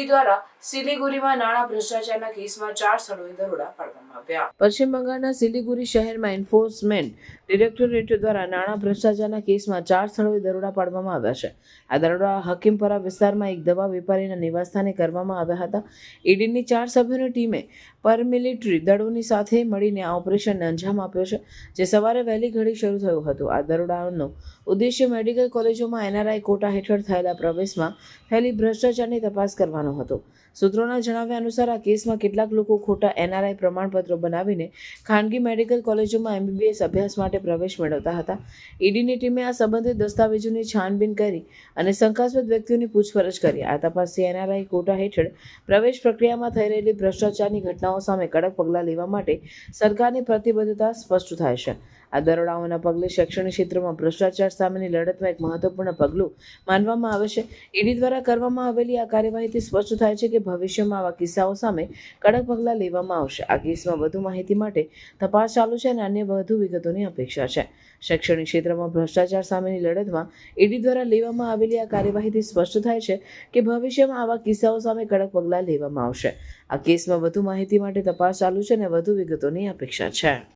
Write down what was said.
ED દ્વારા સિલિગુરીમાં નાણાં ભ્રષ્ટાચારના કેસમાં ચાર સ્થળોએ દરોડા પાડવામાં આવ્યા. પશ્ચિમ બંગાળના સિલિગુરી શહેરમાં એન્ફોર્સમેન્ટ ડિરેક્ટોરેટ દ્વારા નાણાં ભ્રષ્ટાચારના કેસમાં ચાર સ્થળોએ દરોડા પાડવામાં આવ્યા છે. આ દરોડા હકીમપરા વિસ્તારમાં એક દવા વેપારીના નિવાસસ્થાને કરવામાં આવ્યા હતા. ઈડીની ચાર સભ્યોની ટીમે પરમિલિટરી દળોની સાથે મળીને આ ઓપરેશનને અંજામ આપ્યો છે, જે સવારે વહેલી ઘડી શરૂ થયું હતું. આ દરોડાનો ઉદ્દેશ્ય મેડિકલ કોલેજોમાં એનઆરઆઈ કોટા હેઠળ થયેલા પ્રવેશમાં થયેલી ભ્રષ્ટાચારની તપાસ કરવાનો હતો. સૂત્રોના જણાવ્યા અનુસાર આ કેસમાં કેટલાક લોકો ખોટા એનઆરઆઈ પ્રમાણપત્રો બનાવીને ખાનગી મેડિકલ કોલેજોમાં એમબીબીએસ અભ્યાસ માટે પ્રવેશ મેળવતા હતા. ઈડીની ટીમે આ સંબંધિત દસ્તાવેજોની છાનબીન કરી અને શંકાસ્પદ વ્યક્તિઓની પૂછપરછ કરી. આ તપાસથી એનઆરઆઈ કોટા હેઠળ પ્રવેશ પ્રક્રિયામાં થઈ રહેલી ભ્રષ્ટાચારની ઘટનાઓ સામે કડક પગલાં લેવા માટે સરકારની પ્રતિબદ્ધતા સ્પષ્ટ થાય છે. આ દરોડાઓના પગલે શૈક્ષણિક ક્ષેત્રમાં ભ્રષ્ટાચાર સામેની લડતમાં એક મહત્વપૂર્ણ પગલું માનવામાં આવે છે. ઈડી દ્વારા કરવામાં આવેલી આ કાર્યવાહીથી સ્પષ્ટ થાય છે કે ભવિષ્યમાં આવા કિસ્સાઓ સામે કડક પગલાં લેવામાં આવશે. આ કેસમાં વધુ માહિતી માટે તપાસ ચાલુ છે અને અન્ય વધુ વિગતોની અપેક્ષા છે. શૈક્ષણિક ક્ષેત્રમાં ભ્રષ્ટાચાર સામેની લડતમાં ઈડી દ્વારા લેવામાં આવેલી આ કાર્યવાહીથી સ્પષ્ટ થાય છે કે ભવિષ્યમાં આવા કિસ્સાઓ સામે કડક પગલાં લેવામાં આવશે. આ કેસમાં વધુ માહિતી માટે તપાસ ચાલુ છે અને વધુ વિગતોની અપેક્ષા છે.